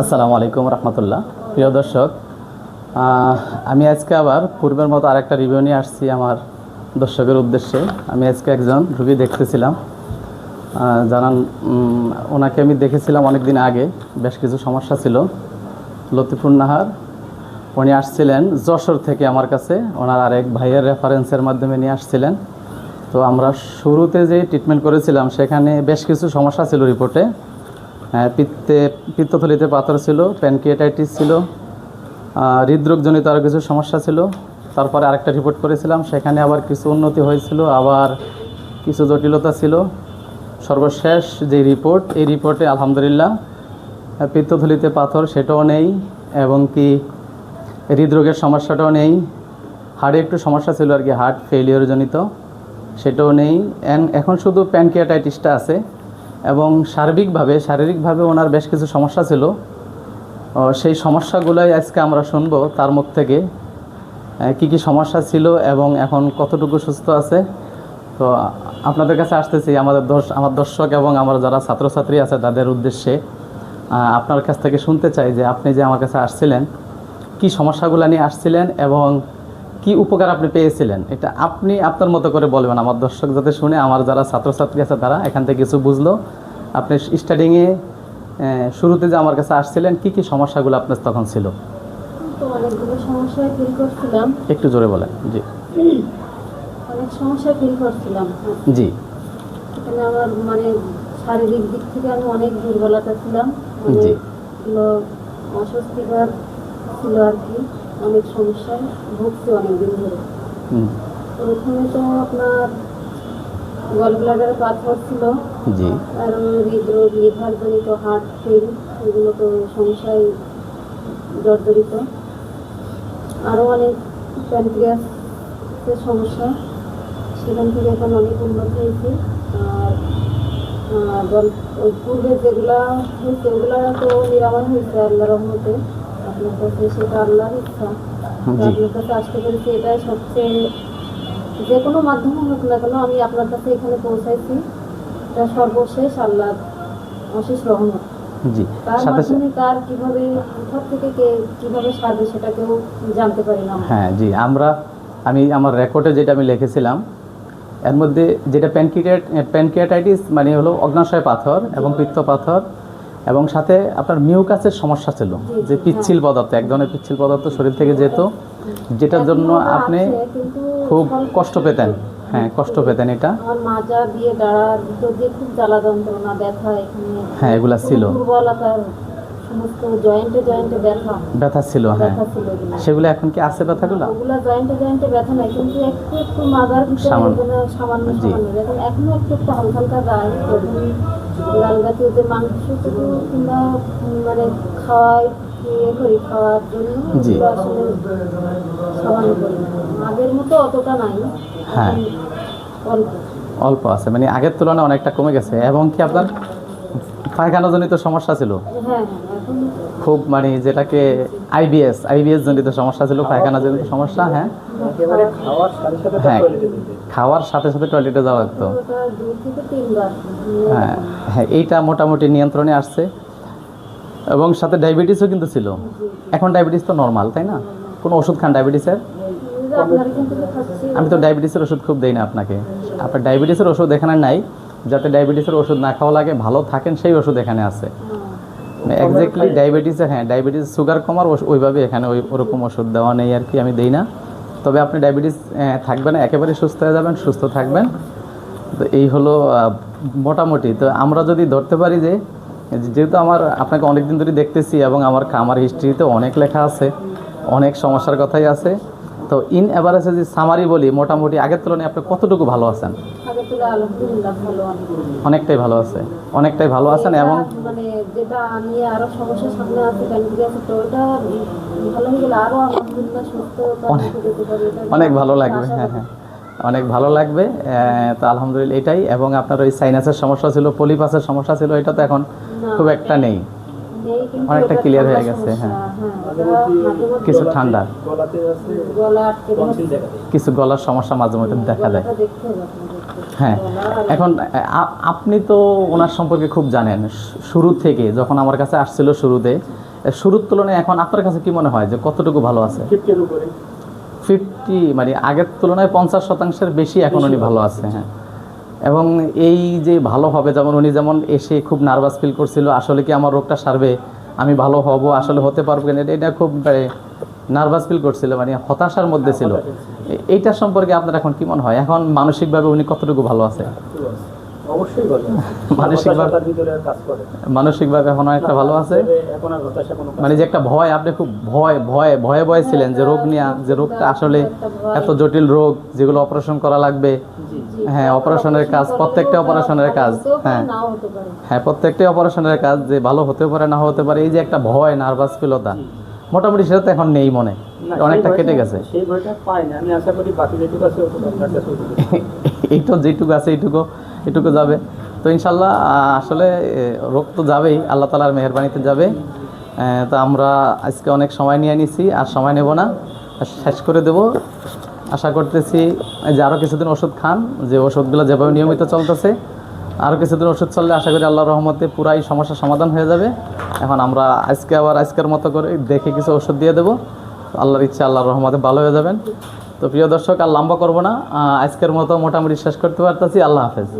আসসালামু আলাইকুম রহমতুল্লাহ। প্রিয় দর্শক আমি আজকে আবার পূর্বের মতো আরেকটা রিভিউ নিয়ে আসছি আমার দর্শকের উদ্দেশ্যে। আমি আজকে একজন রুগী দেখতেছিলাম। জানান ওনাকে আমি দেখেছিলাম অনেক দিন আগে। বেশ কিছু সমস্যা ছিল। লতিফুর নাহার, উনি আসছিলেন যশোর থেকে আমার কাছে। ওনার আরেক ভাইয়ের রেফারেন্সের মাধ্যমে নিয়ে আসছিলেন। তো আমরা শুরুতে যে ট্রিটমেন্ট করেছিলাম, সেখানে বেশ কিছু সমস্যা ছিল রিপোর্টে পিত্তে, পিত্তথলিতে পাথর ছিল প্যানকিয়েটাইটিস ছিল হৃদরোগজনিত আরও কিছু সমস্যা ছিল। তারপরে আরেকটা রিপোর্ট করেছিলাম, সেখানে আবার কিছু উন্নতি হয়েছিল, আবার কিছু জটিলতা ছিল। সর্বশেষ যে রিপোর্ট এই রিপোর্টে আলহামদুলিল্লাহ পিত্তথলিতে পাথর সেটাও নেই, এবং কি হৃদরোগের সমস্যাটাও নেই। হার্টে একটু সমস্যা ছিল আর কি হার্ট ফেলিওরজনিত সেটাও নেই। এখন শুধু প্যানকিয়াটাইটিসটা আছে। এবং সার্বিকভাবে, শারীরিকভাবে ওনার বেশ কিছু সমস্যা ছিল। সেই সমস্যাগুলোই আজকে আমরা শুনব তার মুখ থেকে কি কি সমস্যা ছিল এবং এখন কতটুকু সুস্থ আছে। তো আপনাদের কাছে আসতেছি, আমাদের দর্শ, আমার দর্শক এবং আমার যারা ছাত্রছাত্রী আছে তাদের উদ্দেশ্যে। আপনার কাছ থেকে শুনতে চাই যে আপনি যে আমার কাছে আসছিলেন, কি সমস্যাগুলো নিয়ে আসছিলেন এবং কি উপকার আপনি পেয়েছিলেন? এটা আপনি আপনার মতো করে বলবেন আমার দর্শক যাতে শুনে, আমার যারা ছাত্রছাত্রী আছে তারা এখান থেকে কিছু বুঝলো। আপনি স্টার্টিংয়ে শুরুতে যে আমার কাছে আসছিলেন কি কি সমস্যাগুলো আপনার তখন ছিল? একটু জোরে বলেন জি। অনেক সমস্যায় ফিল করছিলাম। জি। এখানে আমার মানে শারীরিক দিক থেকে আমি অনেক দুর্বলতা ছিলাম। জি। অনেকগুলো অস্বস্তিকর ছিল আর কি অনেক সমস্যায় ভুগছি অনেকদিন ধরে। হুম, প্রথমে তো আপনার গল ব্লাডারে পাথর ছিল। জি। আর হৃদরোগ লিভার জনিত হার্ট ফেল এগুলো তো সমস্যায় জর্জরিত। আরও অনেক প্যানক্রিয়াসের সমস্যা সেখান থেকে এখন অনেক উন্নত হয়েছে। আর পূর্বে যেগুলা হয়েছে ওগুলা তো নিরাময় হয়েছে আল্লাহ রহমতে। আপনার কাছে সেটা আল্লাহর ইচ্ছা। আপনার কাছে আসতে পেরেছি এটাই সবচেয়ে যে কোনো মাধ্যমে হোক না কেন আমি আপনার কাছে এখানে পৌঁছাইছি। এটা সর্বশেষ আল্লাহ অশেষ রহমত। জি সাথে তার কীভাবে কোথা থেকে কে কীভাবে সারবে সেটা কেউ জানতে পারি না। হ্যাঁ জি আমরা আমি আমার রেকর্ডে যেটা আমি লিখেছিলাম এর মধ্যে যেটা প্যানকিয়েট প্যানকিয়াটাইটিস মানে হলো অগ্নাশয় পাথর এবং পিত্ত পাথর এবং সাথে আপনার মিউকাসের সমস্যা ছিল যে পিচ্ছিল পদার্থ এক ধরনের পিচ্ছিল পদার্থ শরীর থেকে যেত যেটার জন্য আপনি খুব কষ্ট পেতেন। হ্যাঁ কষ্ট পেতেন এটা আমার মাজা দিয়ে দাঁড়ার ভিতর দিয়ে খুব জ্বালা যন্ত্রণা ব্যথা এখানে হ্যাঁ, এগুলা ছিল। দুর্বলতার সমস্ত জয়েন্টে জয়েন্টে ব্যথা ব্যথা ছিল হ্যাঁ ব্যথা সেগুলো এখন কি আছে ব্যথাগুলো ওগুলা জয়েন্টে জয়েন্টে ব্যথা নাই কিন্তু একটু একটু মাজার ভিতরে সামান্য। সামান্য। এখন এখনও একটু একটু হালকা হালকা গায়ে লাল জাতীয় যে মাংস কিংবা মানে খাওয়াই জি। হ্যাঁ। অল্প। আছে মানে আগের তুলনায় অনেকটা কমে গেছে। এবং কি আপনার পায়খানাজনিত সমস্যা ছিল? হ্যাঁ হ্যাঁ খুব মানে যেটাকে আইবিএস আইবিএস জনিত সমস্যা ছিল পায়খানা জনিত সমস্যা হ্যাঁ। হ্যাঁ। খাওয়ার সাথে সাথে টয়লেটে যাওয়া লাগতো হ্যাঁ হ্যাঁ এইটা মোটামুটি নিয়ন্ত্রণে আসছে। এবং সাথে ডায়াবেটিসও কিন্তু ছিল। এখন ডায়াবেটিস তো নর্মাল তাই না? কোনো ওষুধ খান ডায়াবেটিসের? আমি তো ডায়াবেটিসের ওষুধ খুব দেই না আপনাকে। আপনার ডায়াবেটিসের ওষুধ এখানে নাই। যাতে ডায়াবেটিসের ওষুধ না খাওয়া লাগে, ভালো থাকেন, সেই ওষুধ এখানে আছে। এক্স্যাক্টলি ডায়াবেটিসে হ্যাঁ ডায়াবেটিস সুগার কমার ওইভাবে এখানে ওই ওরকম ওষুধ দেওয়া নেই আর কি, আমি দেই না। তবে আপনি ডায়াবেটিস থাকবে না একেবারে সুস্থ হয়ে যাবেন, সুস্থ থাকবেন। তো এই হলো মোটামুটি। তো আমরা যদি ধরতে পারি যে যেহেতু আমার আপনাকে অনেক দিন ধরে দেখতেছি এবং আমার আমার হিস্ট্রিতে অনেক লেখা আছে অনেক সমস্যার কথাই আছে। তো ইন অ্যাভারেজে যদি সামারি বলি মোটামুটি আগের তুলনায় আপনি কতটুকু ভালো আছেন? অনেকটাই ভালো আছে অনেকটাই ভালো আছেন এবং মানে যেটা নিয়ে আরও সমস্যা সামনে আছে প্যানক্রিয়াস তো ওটা ভালো হয়ে গেলে আরও আলহামদুলিল্লাহ সুস্থ অনেক- যেতে পারি। এটা অনেক ভালো লাগবে হ্যাঁ হ্যাঁ। অনেক ভালো লাগবে তো আলহামদুলিল্লাহ এটাই। এবং আপনার ওই সাইনাসের সমস্যা ছিল পলিপাসের সমস্যা ছিল এটা তো এখন খুব একটা নেই। অনেকটা ক্লিয়ার হয়ে গেছে, হ্যাঁ। হ্যাঁ কিছু ঠান্ডা। দেয় কিছু গলার সমস্যা মাঝে মধ্যে দেখা আপনাদেরকে। হ্যাঁ এখন আপনি তো ওনার সম্পর্কে খুব জানেন। শুরু থেকে যখন আমার কাছে আসছিল শুরুতে শুরুর তুলনায় এখন আপনার কাছে কি মনে হয় যে কতটুকু ভালো আছে? ফিফটি মানে আগের তুলনায় পঞ্চাশ শতাংশের বেশি এখন উনি ভালো আছে হ্যাঁ। এবং এই যে ভালো হবে যেমন উনি যেমন এসে খুব নার্ভাস ফিল করছিল আসলে কি আমার রোগটা সারবে আমি ভালো হব আসলে হতে পারব কিনা এটা- খুব নার্ভাস ফিল করছিল মানে হতাশার মধ্যে ছিল। এ- এইটার সম্পর্কে আপনার এখন কি মনে হয়? এখন মানসিকভাবে উনি কতটুকু ভালো আছে? অবশ্যই মানসিকভাবে- ভিতরে কাজ করে। মানসিকভাবে এখন একটা ভালো আছে। এখন আর হতাশা কোনো মানে যে একটা ভয় আপনি খুব ভয় ভয় ভয়ে ভয়ে ছিলেন যে রোগ নিয়ে যে রোগটা আসলে এত জটিল রোগ যেগুলো অপারেশন করা লাগবে। হ্যাঁ অপারেশনের কাজ প্রত্যেকটা অপারেশনের কাজ হ্যাঁ। হ্যাঁ প্রত্যেকটা অপারেশনের কাজ যে ভালো হতে পারে না হতে পারে এই যে একটা ভয় নার্ভাস ফিলতা মোটামুটি সেটা তো এখন নেই মনে। অনেকটা কেটে গেছে। সেই ভয়টা পাই না। আমি আশা করি বাকি যেটুকু আছে ওটুকু আপনার কাছে ওটুকু। এইটা যেটুকু আছে এইটুকু। এইটুকু যাবে। তো ইনশাল্লাহ আসলে রোগ তো যাবেই, আল্লাহ তালার মেহরবানিতে যাবে। তো আমরা আজকে অনেক সময় নিয়ে নিছি, আর সময় নেব না শেষ করে দেব। আশা করতেছি, যে আরও কিছুদিন ওষুধ খান, যে ওষুধগুলো যেভাবে নিয়মিত চলতেছে আরও কিছুদিন ওষুধ চললে আশা করি আল্লাহর রহমতে পুরাই সমস্যার সমাধান হয়ে যাবে। এখন আমরা আজকে আবার আজকের মতো করে দেখে কিছু ওষুধ দিয়ে দেবো। আল্লাহর ইচ্ছা, আল্লাহর রহমতে ভালো হয়ে যাবেন। তো প্রিয় দর্শক, আর লম্বা করব না। আজকের মতো মোটামুটি শেষ করতে পারতেছি। আল্লাহ হাফেজ।